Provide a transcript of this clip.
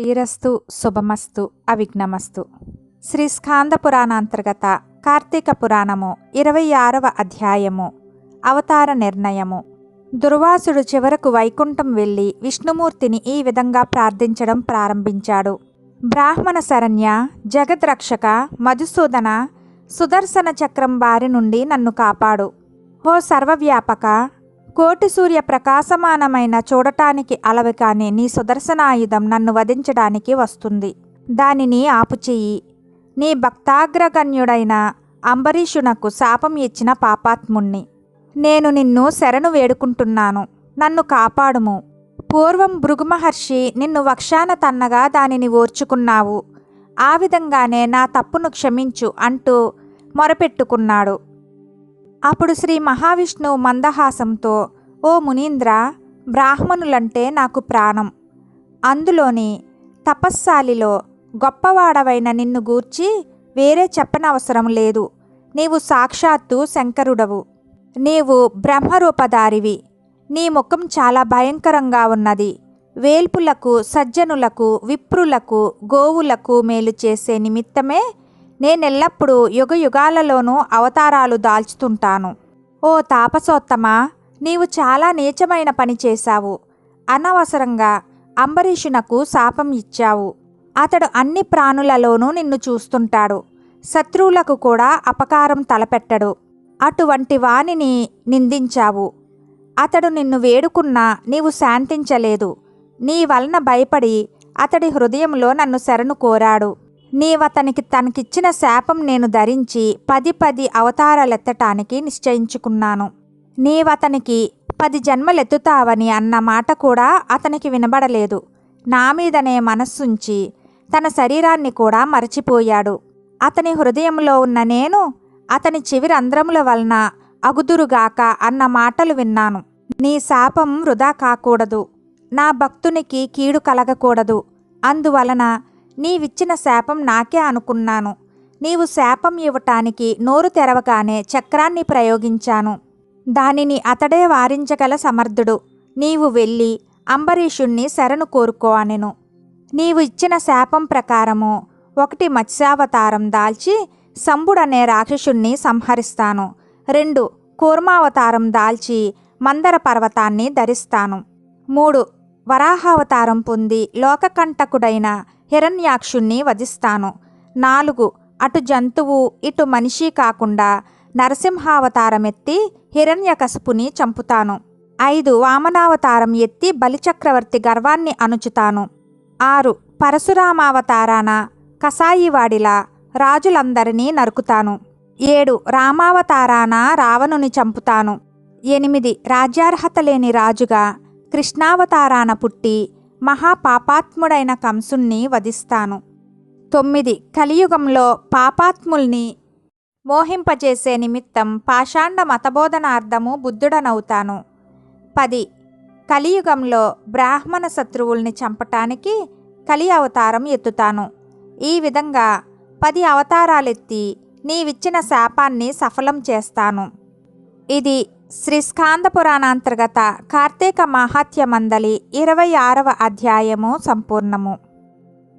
శ్రీరస్తు శుభమస్తు అవిఘ్నమస్తు. శ్రీ స్కాంద పురాణాంతర్గత కార్తీక పురాణము ఇరవై ఆరవ అధ్యాయము. అవతార నిర్ణయము. దుర్వాసుడు చివరకు వైకుంఠం వెళ్ళి విష్ణుమూర్తిని ఈ విధంగా ప్రార్థించడం ప్రారంభించాడు. బ్రాహ్మణ శరణ్య జగద్రక్షక మధుసూదన సుదర్శన చక్రం బారి నుండి నన్ను కాపాడు. ఓ సర్వవ్యాపక కోటి సూర్య ప్రకాశమానమైన చూడటానికి అలవి కాని నీ సుదర్శనాయుధం నన్ను వధించడానికి వస్తుంది. దానిని ఆపుచెయ్యి. నీ భక్తాగ్రగణ్యుడైన అంబరీషునకు శాపం ఇచ్చిన పాపాత్ముణ్ణి. నేను నిన్ను శరణు వేడుకుంటున్నాను. నన్ను కాపాడుము. పూర్వం భృగుమహర్షి నిన్ను వక్షాన తన్నగా దానిని ఓర్చుకున్నావు. ఆ విధంగానే నా తప్పును క్షమించు అంటూ మొరపెట్టుకున్నాడు. అప్పుడు శ్రీ మహావిష్ణువు మందహాసంతో ఓ మునీంద్ర బ్రాహ్మణులంటే నాకు ప్రాణం. అందులోని తపస్సాలిలో గొప్పవాడవైన నిన్ను గూర్చి వేరే చెప్పనవసరం లేదు. నీవు సాక్షాత్తు శంకరుడవు. నీవు బ్రహ్మరూపధారివి. నీ ముఖం చాలా భయంకరంగా ఉన్నది. వేల్పులకు సజ్జనులకు విప్రులకు గోవులకు మేలు చేసే నిమిత్తమే నేనెల్లప్పుడూ యుగ యుగాలలోనూ అవతారాలు దాల్చుతుంటాను. ఓ తాపసోత్తమా నీవు చాలా నీచమైన పని చేశావు. అనవసరంగా అంబరీషునకు శాపం ఇచ్చావు. అతడు అన్ని ప్రాణులలోనూ నిన్ను చూస్తుంటాడు. శత్రువులకు కూడా అపకారం తలపెట్టడు. అటువంటి వానిని నిందించావు. అతడు నిన్ను వేడుకున్నా నీవు శాంతించలేదు. నీ వలన భయపడి అతడి హృదయంలో నన్ను శరణు కోరాడు. నీవతనికి తనకిచ్చిన శాపం నేను ధరించి పది పది అవతారాలెత్తటానికి నిశ్చయించుకున్నాను. నీవతనికి పది జన్మలెత్తుతావని అన్న మాట కూడా అతనికి వినబడలేదు. నా మీదనే మనస్సుంచి తన శరీరాన్ని కూడా మరచిపోయాడు. అతని హృదయంలో ఉన్న నేను అతని చెవి రంధ్రముల వలన అగుదురుగాక అన్న మాటలు విన్నాను. నీ శాపం వృధా కాకూడదు. నా భక్తునికి కీడు కలగకూడదు. అందువలన నీవిచ్చిన శాపం నాకే అనుకున్నాను. నీవు శాపం ఇవ్వటానికి నోరు తెరవగానే చక్రాన్ని ప్రయోగించాను. దానిని అతడే వారించగల సమర్థుడు. నీవు వెళ్ళి అంబరీషుణ్ణి శరణు కోరుకో అనెను. నీవు ఇచ్చిన శాపం ప్రకారము ఒకటి మత్స్యావతారం దాల్చి సంబుడనే రాక్షసుణ్ణి సంహరిస్తాను. రెండు కూర్మావతారం దాల్చి మందర పర్వతాన్ని ధరిస్తాను. మూడు వరాహావతారం పొంది లోకకంటకుడైన హిరణ్యాక్షుణ్ణి వధిస్తాను. నాలుగు అటు జంతువు ఇటు మనిషి కాకుండా నరసింహావతారమెత్తి హిరణ్యకశపుని చంపుతాను. ఐదు వామనావతారం ఎత్తి బలిచక్రవర్తి గర్వాన్ని అణుచుతాను ఆరు పరశురామావతారాన కసాయివాడిలా రాజులందరినీ నరుకుతాను. ఏడు రామావతారాన రావణుని చంపుతాను. ఎనిమిది రాజ్యార్హత లేని రాజుగా కృష్ణావతారాన పుట్టి మహాపాపాత్ముడైన కంసుణ్ణి వధిస్తాను. తొమ్మిది. కలియుగంలో పాపాత్ముల్ని మోహింపజేసే నిమిత్తం పాషాండ మతబోధనార్థము బుద్ధుడనవుతాను. పది. కలియుగంలో బ్రాహ్మణ శత్రువుల్ని చంపటానికి కలి అవతారం ఎత్తుతాను. ఈ విధంగా పది అవతారాలెత్తి నీవిచ్చిన శాపాన్ని సఫలం చేస్తాను. ఇది శ్రీ స్కాంద పురాణాంతర్గత కార్తీక మాహాత్య మందలి ఇరవై ఆరవ అధ్యాయము సంపూర్ణము.